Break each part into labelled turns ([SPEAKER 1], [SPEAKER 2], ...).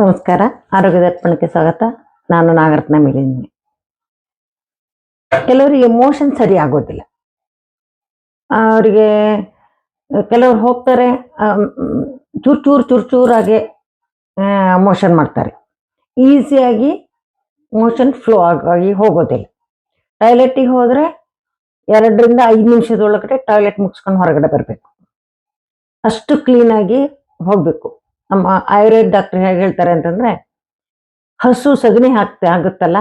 [SPEAKER 1] ನಮಸ್ಕಾರ ಆರೋಗ್ಯ ದರ್ಪಣಕ್ಕೆ ಸ್ವಾಗತ. ನಾನು ನಾಗರತ್ನ ಮೇಲಿದ್ದೀನಿ ಕೆಲವರಿಗೆ ಮೋಷನ್ ಸರಿ ಆಗೋದಿಲ್ಲ. ಅವರಿಗೆ, ಕೆಲವ್ರು ಹೋಗ್ತಾರೆ ಚೂರ್ ಚೂರ್ ಚೂರ್ ಚೂರಾಗೆ ಮೋಷನ್ ಮಾಡ್ತಾರೆ. ಈಸಿಯಾಗಿ ಮೋಷನ್ ಫ್ಲೋ ಆಗಿ ಹೋಗೋದಿಲ್ಲ. ಟಾಯ್ಲೆಟಿಗೆ ಹೋದರೆ ಎರಡರಿಂದ ಐದು ನಿಮಿಷದೊಳಗಡೆ ಟಾಯ್ಲೆಟ್ ಮುಗಿಸ್ಕೊಂಡು ಹೊರಗಡೆ ಬರಬೇಕು. ಅಷ್ಟು ಕ್ಲೀನಾಗಿ ಹೋಗಬೇಕು. ನಮ್ಮ ಆಯುರ್ವೇದ ಡಾಕ್ಟರ್ ಹೇಗೆ ಹೇಳ್ತಾರೆ ಅಂತಂದ್ರೆ, ಹಸು ಸಗಣಿ ಹಾಕ್ತಾ ಆಗುತ್ತಲ್ಲ,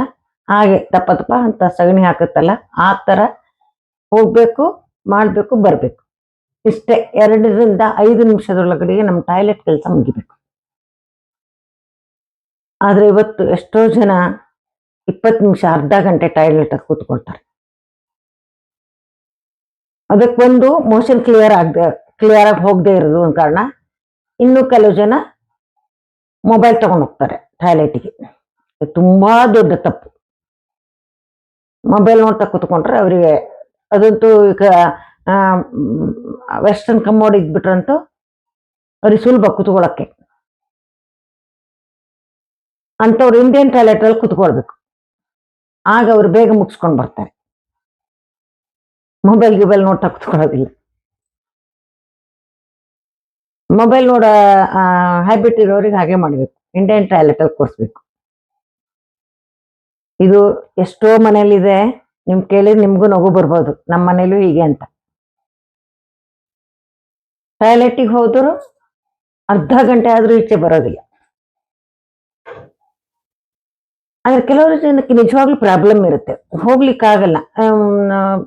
[SPEAKER 1] ಹಾಗೆ ದಪ್ಪ ದಪ್ಪ ಅಂತ ಸಗಣಿ ಹಾಕುತ್ತಲ್ಲ, ಆ ಥರ ಹೋಗಬೇಕು, ಮಾಡಬೇಕು, ಬರಬೇಕು. ಇಷ್ಟೇ, ಎರಡರಿಂದ ಐದು ನಿಮಿಷದೊಳಗಡೆಗೆ ನಮ್ಮ ಟಾಯ್ಲೆಟ್ ಕೆಲಸ ಮುಗಿಬೇಕು. ಆದರೆ ಇವತ್ತು ಎಷ್ಟೋ ಜನ ಇಪ್ಪತ್ತು ನಿಮಿಷ ಅರ್ಧ ಗಂಟೆ ಟಾಯ್ಲೆಟ್ ಕೂತ್ಕೊಳ್ತಾರೆ. ಅದಕ್ಕೊಂದು ಮೋಷನ್ ಕ್ಲಿಯರ್ ಆಗದೆ ಕ್ಲಿಯರ್ ಆಗಿ ಹೋಗದೆ ಇರೋದು ಒಂದು ಕಾರಣ. ಇನ್ನೂ ಕೆಲವು ಜನ ಮೊಬೈಲ್ ತಗೊಂಡು ಹೋಗ್ತಾರೆ ಟಾಯ್ಲೆಟಿಗೆ ತುಂಬ ದೊಡ್ಡ ತಪ್ಪು. ಮೊಬೈಲ್ ನೋಡ್ತಾ ಕೂತ್ಕೊಂಡ್ರೆ ಅವರಿಗೆ ಅದಂತೂ ಈಗ ವೆಸ್ಟರ್ನ್ ಕಮ್ಮೋಡ್ ಇದ್ಬಿಟ್ರಂತೂ ಅವ್ರಿಗೆ ಸುಲಭ ಕೂತ್ಕೊಳ್ಳೋಕ್ಕೆ ಅಂಥವ್ರು ಇಂಡಿಯನ್ ಟಾಯ್ಲೆಟಲ್ಲಿ ಕೂತ್ಕೊಳ್ಬೇಕು. ಆಗ ಅವರು ಬೇಗ ಮುಗಿಸ್ಕೊಂಡು ಬರ್ತಾರೆ. ಮೊಬೈಲ್ ಗಿಬೈಲ್ ನೋಡ್ತಾ ಕೂತ್ಕೊಳ್ಳೋದಿಲ್ಲ. ಮೊಬೈಲ್ ನೋಡ ಹ್ಯಾಬಿಟ್ ಇರೋರಿಗೆ ಹಾಗೆ ಮಾಡಬೇಕು. ಇಂಡಿಯನ್ ಟಾಯ್ಲೆಟ್ ಅಲ್ಲಿ ಕೂರಿಸ್ಬೇಕು. ಇದು ಎಷ್ಟೋ ಮನೇಲಿದೆ ನಿಮ್ ಕೇಳಿದ್ರೆ ನಿಮ್ಗೂ ನಗು ಬರ್ಬೋದು. ನಮ್ಮ ಮನೇಲೂ ಹೀಗೆ ಅಂತ. ಟಾಯ್ಲೆಟಿಗೆ ಹೋದ್ರು ಅರ್ಧ ಗಂಟೆ ಆದ್ರೂ ಈಚೆ ಬರೋದಿಲ್ಲ. ಆದ್ರೆ ಕೆಲವರು ಜನಕ್ಕೆ ನಿಜವಾಗ್ಲೂ ಪ್ರಾಬ್ಲಮ್ ಇರುತ್ತೆ. ಹೋಗ್ಲಿಕ್ಕಾಗಲ್ಲ.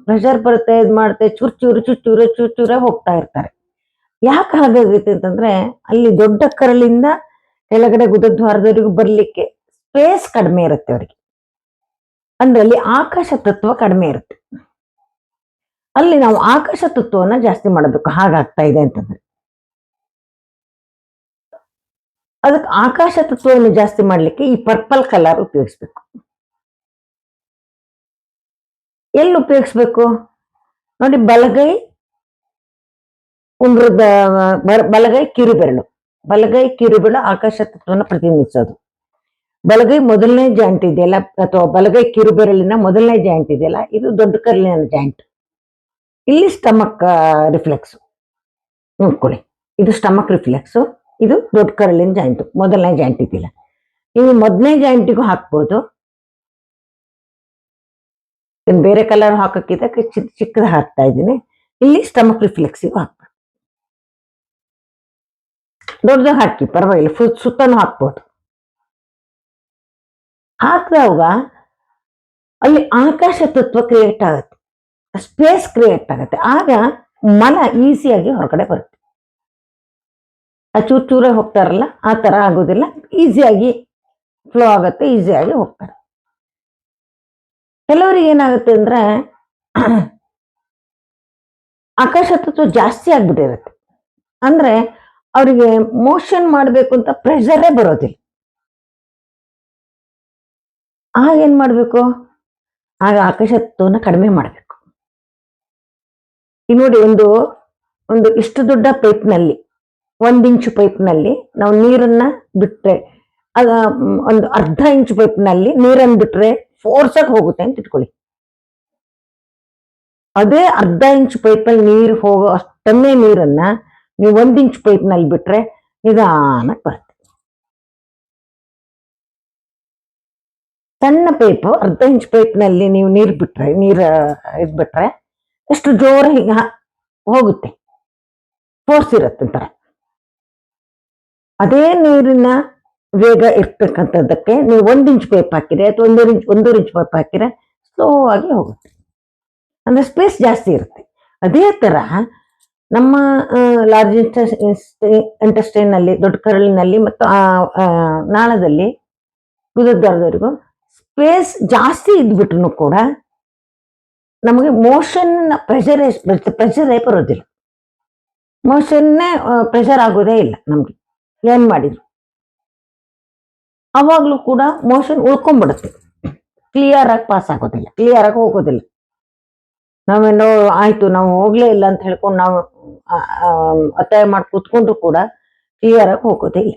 [SPEAKER 1] ಪ್ರೆಷರ್ ಬರುತ್ತೆ, ಇದು ಮಾಡುತ್ತೆ ಚೂರ್, ಚೂರು ಚೂರು, ಚೂರ್ ಚೂರೇ ಹೋಗ್ತಾ ಇರ್ತಾರೆ. ಯಾಕೆ ಹಾಗಾಗೈತೆ ಅಂತಂದ್ರೆ ಅಲ್ಲಿ ದೊಡ್ಡ ಕರಳಿಂದ ಕೆಳಗಡೆ ಗುದದ್ವಾರದವರೆಗೂ ಬರ್ಲಿಕ್ಕೆ ಸ್ಪೇಸ್ ಕಡಿಮೆ ಇರುತ್ತೆ ಅವರಿಗೆ. ಅಂದ್ರೆ ಅಲ್ಲಿ ಆಕಾಶ ತತ್ವ ಕಡಿಮೆ ಇರುತ್ತೆ. ಅಲ್ಲಿ ನಾವು ಆಕಾಶ ತತ್ವವನ್ನ ಜಾಸ್ತಿ ಮಾಡಬೇಕು. ಹಾಗಾಗ್ತಾ ಇದೆ ಅಂತಂದ್ರೆ. ಅದಕ್ಕೆ ಆಕಾಶ ತತ್ವವನ್ನು ಜಾಸ್ತಿ ಮಾಡ್ಲಿಕ್ಕೆ ಈ ಪರ್ಪಲ್ ಕಲರ್ ಉಪಯೋಗಿಸ್ಬೇಕು. ಎಲ್ಲಿ ಉಪಯೋಗಿಸ್ಬೇಕು? ನೋಡಿ, ಬಲಗೈ ಉಂಗ್ರದ ಬಲಗೈ ಕಿರುಬೆರಳು ಬಲಗೈ ಕಿರುಬೆರಳು ಆಕಾಶ ತತ್ವವನ್ನು ಪ್ರತಿನಿಧಿಸೋದು ಬಲಗೈ ಮೊದಲನೇ ಜಾಯಿಂಟ್ ಇದೆಯಲ್ಲ, ಅಥವಾ ಬಲಗೈ ಕಿರುಬೆರಳಿನ ಮೊದಲನೇ ಜಾಯಿಂಟ್ ಇದೆಯಲ್ಲ, ಇದು ದೊಡ್ಡ ಕರಲಿನ ಜಾಯಿಂಟ್. ಇಲ್ಲಿ ಸ್ಟಮಕ್ ರಿಫ್ಲೆಕ್ಸ್. ನೋಡ್ಕೊಳ್ಳಿ. ಇದು ಸ್ಟಮಕ್ ರಿಫ್ಲೆಕ್ಸ್, ಇದು ದೊಡ್ಡ ಕರಳಿನ ಜಾಯಿಂಟ್, ಮೊದಲನೇ ಜಾಯಿಂಟ್ ಇದೆಯಲ್ಲ. ನೀವು ಮೊದಲನೇ ಜಾಯಿಂಟಿಗೂ ಹಾಕ್ಬೋದು. ಇನ್ನು ಬೇರೆ ಕಲರ್ ಚಿಕ್ಕ ಚಿಕ್ಕದ ಹಾಕ್ತಾ ಇದ್ದೀನಿ. ಇಲ್ಲಿ ಸ್ಟಮಕ್ ರಿಫ್ಲೆಕ್ಸಿಗೂ ಹಾಕ್ಬೇಕು. ದೊಡ್ಡದು ಹಾಕಿ, ಪರವಾಗಿಲ್ಲ ಫುಲ್ ಸುತ್ತನೂ ಹಾಕ್ಬೋದು. ಹಾಕಿದಾಗ ಅಲ್ಲಿ ಆಕಾಶ ತತ್ವ ಕ್ರಿಯೇಟ್ ಆಗುತ್ತೆ ಸ್ಪೇಸ್ ಕ್ರಿಯೇಟ್ ಆಗುತ್ತೆ. ಆಗ ಮಲ ಈಸಿಯಾಗಿ ಹೊರಗಡೆ ಬರುತ್ತೆ. ಆ ಚೂರ್ ಚೂರೇ ಹೋಗ್ತಾರಲ್ಲ, ಆ ತರ ಆಗೋದಿಲ್ಲ. ಈಸಿಯಾಗಿ ಫ್ಲೋ ಆಗುತ್ತೆ ಈಸಿಯಾಗಿ ಹೋಗ್ತಾರೆ. ಕೆಲವರಿಗೆ ಏನಾಗುತ್ತೆ ಅಂದ್ರೆ ಆಕಾಶ ತತ್ವ ಜಾಸ್ತಿ ಆಗ್ಬಿಟ್ಟಿರುತ್ತೆ. ಅಂದ್ರೆ ಅವರಿಗೆ ಮೋಷನ್ ಮಾಡಬೇಕು ಅಂತ ಪ್ರೆಷರೇ ಬರೋದಿಲ್ಲ. ಆಗ ಏನ್ ಮಾಡಬೇಕು? ಆಗ ಆಕಾಶತ್ವನ ಕಡಿಮೆ ಮಾಡಬೇಕು. ಈ ನೋಡಿ ಒಂದು ಒಂದು ಇಷ್ಟು ದೊಡ್ಡ ಪೈಪ್ನಲ್ಲಿ ಒಂದು ಇಂಚು ಪೈಪ್ನಲ್ಲಿ ನಾವು ನೀರನ್ನ ಬಿಟ್ಟರೆ ಅದ ಒಂದು ಅರ್ಧ ಇಂಚು ಪೈಪ್ನಲ್ಲಿ ನೀರನ್ನು ಬಿಟ್ಟರೆ ಫೋರ್ಸ್ ಆಗಿ ಹೋಗುತ್ತೆ ಅಂತ ಇಟ್ಕೊಳ್ಳಿ. ಅದೇ ಅರ್ಧ ಇಂಚು ಪೈಪಲ್ಲಿ ನೀರು ಹೋಗೋ ಅಷ್ಟನ್ನೇ ನೀರನ್ನ ನೀವು ಒಂದು ಇಂಚ್ ಪೈಪ್ನಲ್ಲಿ ಬಿಟ್ರೆ ನಿಧಾನಕ್ಕೆ ಬರುತ್ತೆ. ಸಣ್ಣ ಪೈಪ್ ಅರ್ಧ ಇಂಚ್ ಪೈಪ್ನಲ್ಲಿ ನೀವು ನೀರು ಬಿಟ್ರೆ, ನೀರು ಇದ್ಬಿಟ್ರೆ ಎಷ್ಟು ಜೋರ ಹೀಗೆ ಹೋಗುತ್ತೆ. ಫೋರ್ಸ್ ಇರುತ್ತೆ ಒಂಥರ ಅದೇ ನೀರಿನ ವೇಗ ಇರ್ತಕ್ಕಂಥದ್ದಕ್ಕೆ ನೀವು ಒಂದು ಇಂಚ್ ಪೈಪ್ ಹಾಕಿದ್ರೆ ಅಥವಾ ಒಂದೂರು ಇಂಚ್ ಒಂದೂರು ಇಂಚ್ ಪೈಪ್ ಹಾಕಿದ್ರೆ ಸ್ಲೋ ಆಗಿ ಹೋಗುತ್ತೆ. ಅಂದರೆ ಸ್ಪೇಸ್ ಜಾಸ್ತಿ ಇರುತ್ತೆ. ಅದೇ ತರ ನಮ್ಮ ಲಾರ್ಜ್ ಇಂಟೆಸ್ಟೈನ್ನಲ್ಲಿ ದೊಡ್ಡ ಕರಳಿನಲ್ಲಿ ಮತ್ತು ನಾಳದಲ್ಲಿ ಗುದದ್ವಾರದವರೆಗೂ ಸ್ಪೇಸ್ ಜಾಸ್ತಿ ಇದ್ಬಿಟ್ರು ಕೂಡ ನಮಗೆ ಮೋಷನ್ ಪ್ರೆಷರ್ ಪ್ರೆಷರೇ ಬರೋದಿಲ್ಲ. ಮೋಷನ್ನೇ ಪ್ರೆಷರ್ ಆಗೋದೇ ಇಲ್ಲ ನಮ್ಗೆ. ಏನ್ ಮಾಡಿದ್ರು? ಅವಾಗಲೂ ಕೂಡ ಮೋಷನ್ ಉಳ್ಕೊಂಡ್ಬಿಡುತ್ತೆ ಕ್ಲಿಯರ್ ಆಗಿ ಪಾಸ್ ಆಗೋದಿಲ್ಲ. ಕ್ಲಿಯರ್ ಆಗಿ ಹೋಗೋದಿಲ್ಲ. ನಾವೇನೋ ಆಯ್ತು, ನಾವು ಹೋಗ್ಲೇ ಇಲ್ಲ ಅಂತ ಹೇಳ್ಕೊಂಡು ನಾವು ಒತ್ತಾಯ ಮಾಡಿ ಕೂತ್ಕೊಂಡ್ರು ಕೂಡ ಕ್ಲಿಯರ್ ಆಗಿ ಹೋಗೋದಿಲ್ಲ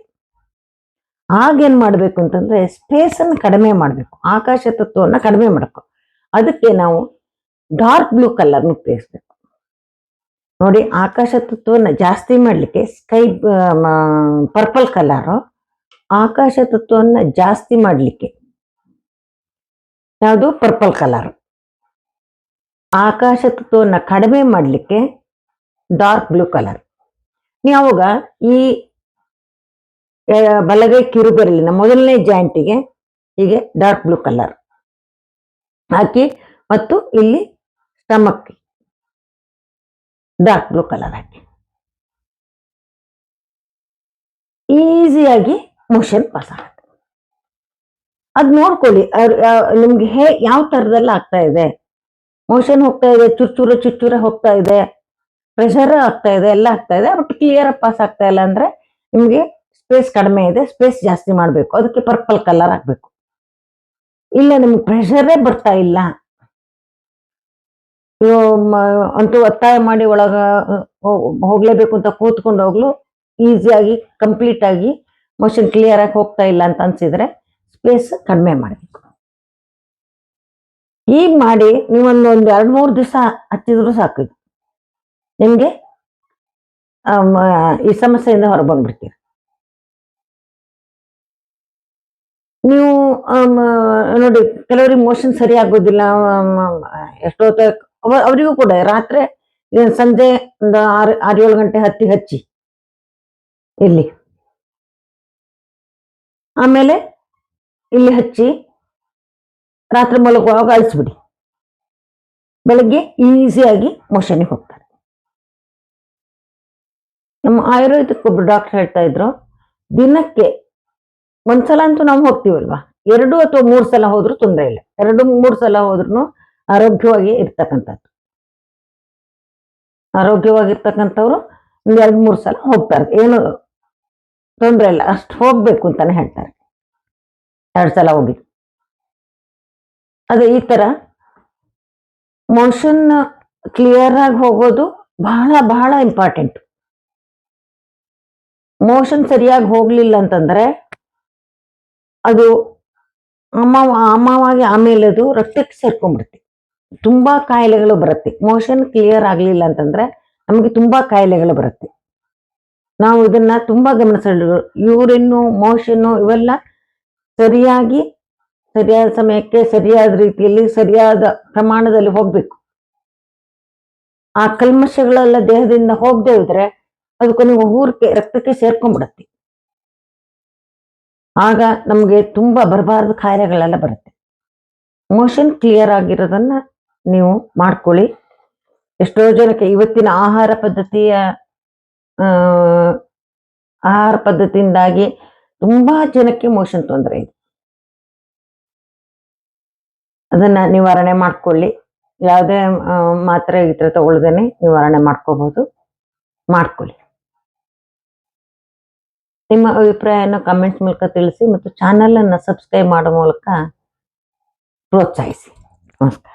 [SPEAKER 1] ಆಗೇನ್ ಮಾಡ್ಬೇಕು ಅಂತಂದ್ರೆ ಸ್ಪೇಸ್ ಅನ್ನು ಕಡಿಮೆ ಮಾಡಬೇಕು, ಆಕಾಶ ತತ್ವವನ್ನ ಕಡಿಮೆ ಮಾಡಬೇಕು ಅದಕ್ಕೆ ನಾವು ಡಾರ್ಕ್ ಬ್ಲೂ ಕಲರ್ ಉಪಯೋಗಿಸ್ಬೇಕು. ನೋಡಿ, ಆಕಾಶ ತತ್ವವನ್ನು ಜಾಸ್ತಿ ಮಾಡ್ಲಿಕ್ಕೆ ಸ್ಕೈ ಪರ್ಪಲ್ ಕಲರು ಆಕಾಶ ತತ್ವವನ್ನ ಜಾಸ್ತಿ ಮಾಡ್ಲಿಕ್ಕೆ ಯಾವುದು? ಪರ್ಪಲ್ ಕಲರ್ ಆಕಾಶ ತತ್ವವನ್ನು ಕಡಿಮೆ ಮಾಡಲಿಕ್ಕೆ ಡಾರ್ಕ್ ಬ್ಲೂ ಕಲರ್ ನೀವು ಅವಾಗ ಈ ಬಲಗೈ ಕಿರುಬೆರಳಿನ ಮೊದಲನೇ ಜಾಯಿಂಟಿಗೆ ಹೀಗೆ ಡಾರ್ಕ್ ಬ್ಲೂ ಕಲರ್ ಹಾಕಿ ಮತ್ತು ಇಲ್ಲಿ ಸ್ಟಮಕ್ ಡಾರ್ಕ್ ಬ್ಲೂ ಕಲರ್ ಹಾಕಿ. ಈಸಿಯಾಗಿ ಮೋಷನ್ ಪಾಸ್ ಆಗುತ್ತೆ. ಅದು ನೋಡ್ಕೊಳ್ಳಿ ನಿಮ್ಗೆ ಹೇ, ಯಾವ ಥರದಲ್ಲಿ ಆಗ್ತಾ ಇದೆ? ಮೋಷನ್ ಹೋಗ್ತಾ ಇದೆ ಚುಚ್ಚೂರ ಚುರ್ಚೂರ ಹೋಗ್ತಾ ಇದೆ. ಪ್ರೆಷರ್ ಆಗ್ತಾ ಇದೆ, ಎಲ್ಲ ಆಗ್ತಾ ಇದೆ ಬಟ್ ಕ್ಲಿಯರ್ ಪಾಸ್ ಆಗ್ತಾ ಇಲ್ಲ ಅಂದ್ರೆ ನಿಮ್ಗೆ ಸ್ಪೇಸ್ ಕಡಿಮೆ ಇದೆ ಸ್ಪೇಸ್ ಜಾಸ್ತಿ ಮಾಡ್ಬೇಕು. ಅದಕ್ಕೆ ಪರ್ಪಲ್ ಕಲರ್ ಹಾಕ್ಬೇಕು. ಇಲ್ಲ, ನಿಮ್ಗೆ ಪ್ರೆಷರೇ ಬರ್ತಾ ಇಲ್ಲ. ಅಂತೂ ಒತ್ತಾಯ ಮಾಡಿ ಒಳಗ ಹೋಗ್ಲೇಬೇಕು ಅಂತ ಕೂತ್ಕೊಂಡು ಹೋಗ್ಲು ಈಸಿಯಾಗಿ ಕಂಪ್ಲೀಟ್ ಆಗಿ ಮೋಷನ್ ಕ್ಲಿಯರ್ ಆಗಿ ಹೋಗ್ತಾ ಇಲ್ಲ ಅಂತ ಅನ್ಸಿದ್ರೆ ಸ್ಪೇಸ್ ಕಡಿಮೆ ಮಾಡಬೇಕು. ಈಗ ಮಾಡಿ ನೀವೊಂದು ಒಂದು ಎರಡು ಮೂರು ದಿವಸ ಹಚ್ಚಿದ್ರು ಸಾಕು ನಿಮಗೆ ಈ ಸಮಸ್ಯೆಯಿಂದ ಹೊರ ಬಂದ್ಬಿಡ್ತೀರಿ. ನೀವು ನೋಡಿ ಕೆಲವರಿಗೆ ಮೋಷನ್ ಸರಿ ಆಗೋದಿಲ್ಲ ಎಷ್ಟೋ ಅವರಿಗೂ ಕೂಡ ರಾತ್ರಿ ಸಂಜೆ ಒಂದು ಆರು ಆರು ಏಳು ಗಂಟೆ ಹತ್ತಿ ಹಚ್ಚಿ. ಇಲ್ಲಿ. ಆಮೇಲೆ ಇಲ್ಲಿ ಹಚ್ಚಿ. ರಾತ್ರಿ ಮಲಗುವಾಗ ಅಳಿಸ್ಬಿಡಿ. ಬೆಳಗ್ಗೆ ಈಸಿಯಾಗಿ ಮೋಷನ್ಗೆ ಹೋಗ್ತಾರೆ. ನಮ್ಮ ಆಯುರ್ವೇದಕ್ಕೆ ಒಬ್ರು ಡಾಕ್ಟರ್ ಹೇಳ್ತಾ ಇದ್ರು, ದಿನಕ್ಕೆ ಒಂದ್ಸಲ ಅಂತೂ ನಾವು ಹೋಗ್ತೀವಲ್ವಾ? ಎರಡು ಅಥವಾ ಮೂರು ಸಲ ಹೋದ್ರೂ ತೊಂದರೆ ಇಲ್ಲ. ಎರಡು, ಮೂರು ಸಲ ಹೋದ್ರೂ ಆರೋಗ್ಯವಾಗಿ ಇರ್ತಕ್ಕಂಥದ್ದು. ಆರೋಗ್ಯವಾಗಿರ್ತಕ್ಕಂಥವ್ರು ಒಂದು ಎರಡು, ಮೂರು ಸಲ ಹೋಗ್ತಾರೆ. ಏನು ತೊಂದರೆ ಇಲ್ಲ. ಅಷ್ಟು ಹೋಗ್ಬೇಕು ಅಂತಾನೆ ಹೇಳ್ತಾರೆ. ಎರಡು ಸಲ ಹೋಗಿ. ಅದೇ ಈ ತರ ಮೋಷನ್ ಕ್ಲಿಯರ್ ಆಗಿ ಹೋಗೋದು ಬಹಳ ಬಹಳ ಇಂಪಾರ್ಟೆಂಟ್ ಮೋಷನ್ ಸರಿಯಾಗಿ ಹೋಗ್ಲಿಲ್ಲ ಅಂತಂದ್ರೆ ಅದು ಅಮ್ಮ, ಅಮ್ಮವಾಗಿ ಆಮೇಲೆ ಅದು ರಕ್ತಕ್ಕೆ ಸೇರ್ಕೊಂಡ್ಬಿಡುತ್ತೆ. ತುಂಬಾ ಕಾಯಿಲೆಗಳು ಬರುತ್ತೆ. ಮೋಷನ್ ಕ್ಲಿಯರ್ ಆಗ್ಲಿಲ್ಲ ಅಂತಂದ್ರೆ ನಮಗೆ ತುಂಬಾ ಕಾಯಿಲೆಗಳು ಬರುತ್ತೆ. ನಾವು ಇದನ್ನ ತುಂಬಾ ಗಮನಿಸಲು ಯೂರಿನ್ನು ಮೋಷನ್ನು ಇವೆಲ್ಲ ಸರಿಯಾಗಿ ಸರಿಯಾದ ಸಮಯಕ್ಕೆ ಸರಿಯಾದ ರೀತಿಯಲ್ಲಿ ಸರಿಯಾದ ಪ್ರಮಾಣದಲ್ಲಿ ಹೋಗ್ಬೇಕು. ಆ ಕಲ್ಮಶಗಳೆಲ್ಲ ದೇಹದಿಂದ ಹೋಗದೆ ಇದ್ರೆ ಅದು ಕೊನೆಗೆ ಊರಕ್ಕೆ ರಕ್ತಕ್ಕೆ ಸೇರ್ಕೊಂಡ್ಬಿಡತ್ತೆ ಆಗ ನಮಗೆ ತುಂಬಾ ಬರಬಾರದ ಕಾಯಿಲೆಗಳೆಲ್ಲ ಬರುತ್ತೆ. ಮೋಷನ್ ಕ್ಲಿಯರ್ ಆಗಿರೋದನ್ನ ನೀವು ಮಾಡ್ಕೊಳ್ಳಿ. ಎಷ್ಟೋ ಜನಕ್ಕೆ ಇವತ್ತಿನ ಆಹಾರ ಪದ್ಧತಿಯ ಆಹಾರ ಪದ್ಧತಿಯಿಂದಾಗಿ ತುಂಬಾ ಜನಕ್ಕೆ ಮೋಷನ್ ತೊಂದರೆ ಇದೆ. ಅದನ್ನ ನಿವಾರಣೆ ಮಾಡ್ಕೊಳ್ಳಿ. ಯಾವುದೇ ಮಾತ್ರೆ ಇದ್ರೆ ತಗೊಳ್ದೇನೆ ನಿವಾರಣೆ ಮಾಡ್ಕೋಬಹುದು ಮಾಡ್ಕೊಳ್ಳಿ. ನಿಮ್ಮ ಅಭಿಪ್ರಾಯನ ಕಮೆಂಟ್ಸ್ ಮೂಲಕ ತಿಳಿಸಿ ಮತ್ತು ಚಾನಲ್ ಅನ್ನ ಸಬ್ಸ್ಕ್ರೈಬ್ ಮಾಡೋ ಮೂಲಕ ಪ್ರೋತ್ಸಾಹಿಸಿ. ನಮಸ್ಕಾರ.